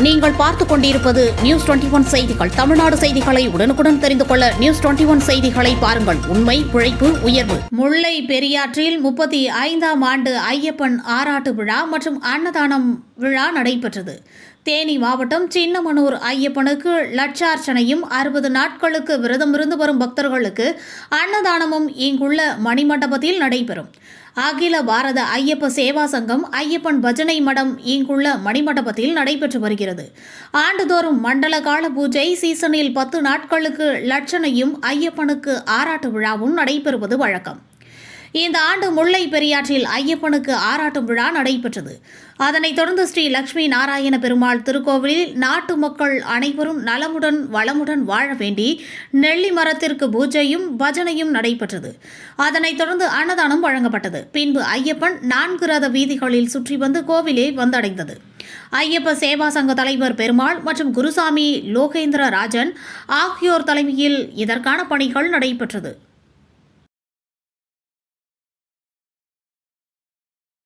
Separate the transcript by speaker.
Speaker 1: நீங்கள் பார்த்துக் கொண்டிருப்பது நியூஸ் டுவெண்டி ஒன் செய்திகள். தமிழ்நாடு செய்திகளை உடனுக்குடன் தெரிந்து கொள்ள நியூஸ் டுவெண்டி ஒன் செய்திகளை பாருங்கள். உண்மை உழைப்பு உயர்வு. முல்லை பெரியாற்றில் முப்பத்தி ஐந்தாம் ஆண்டு ஐயப்பன் ஆராட்டு விழா மற்றும் அன்னதானம் விழா நடைபெற்றது. தேனி மாவட்டம் சின்னமனூர் ஐயப்பனுக்கு லட்சார்ச்சனையும் அறுபது நாட்களுக்கு விரதமிருந்து வரும் பக்தர்களுக்கு அன்னதானமும் இங்குள்ள மணிமண்டபத்தில் நடைபெறும். அகில பாரத ஐயப்ப சேவா சங்கம் ஐயப்பன் பஜனை மடம் இங்குள்ள மணிமண்டபத்தில் நடைபெற்று வருகிறது. ஆண்டுதோறும் மண்டல கால பூஜை சீசனில் பத்து நாட்களுக்கு லட்சணையும் ஐயப்பனுக்கு ஆராட்டு விழாவும் நடைபெறுவது வழக்கம். இந்த ஆண்டு முல்லை பெரியாற்றில் ஐயப்பனுக்கு ஆராட்டும் விழா நடைபெற்றது. அதனைத் தொடர்ந்து ஸ்ரீ லட்சுமி நாராயண பெருமாள் திருக்கோவிலில் நாட்டு மக்கள் அனைவரும் நலமுடன் வளமுடன் வாழ வேண்டி நெல்லி மரத்திற்கு பூஜையும் பஜனையும் நடைபெற்றது. அதனைத் தொடர்ந்து அன்னதானம் வழங்கப்பட்டது. பின்பு ஐயப்பன் நான்கு ரத வீதிகளில் சுற்றி வந்து கோவிலை வந்தடைந்தது. ஐயப்ப சேவா சங்க தலைவர் பெருமாள் மற்றும் குருசாமி லோகேந்திர ராஜன் ஆகியோர் தலைமையில் இதற்கான பணிகள் நடைபெற்றது.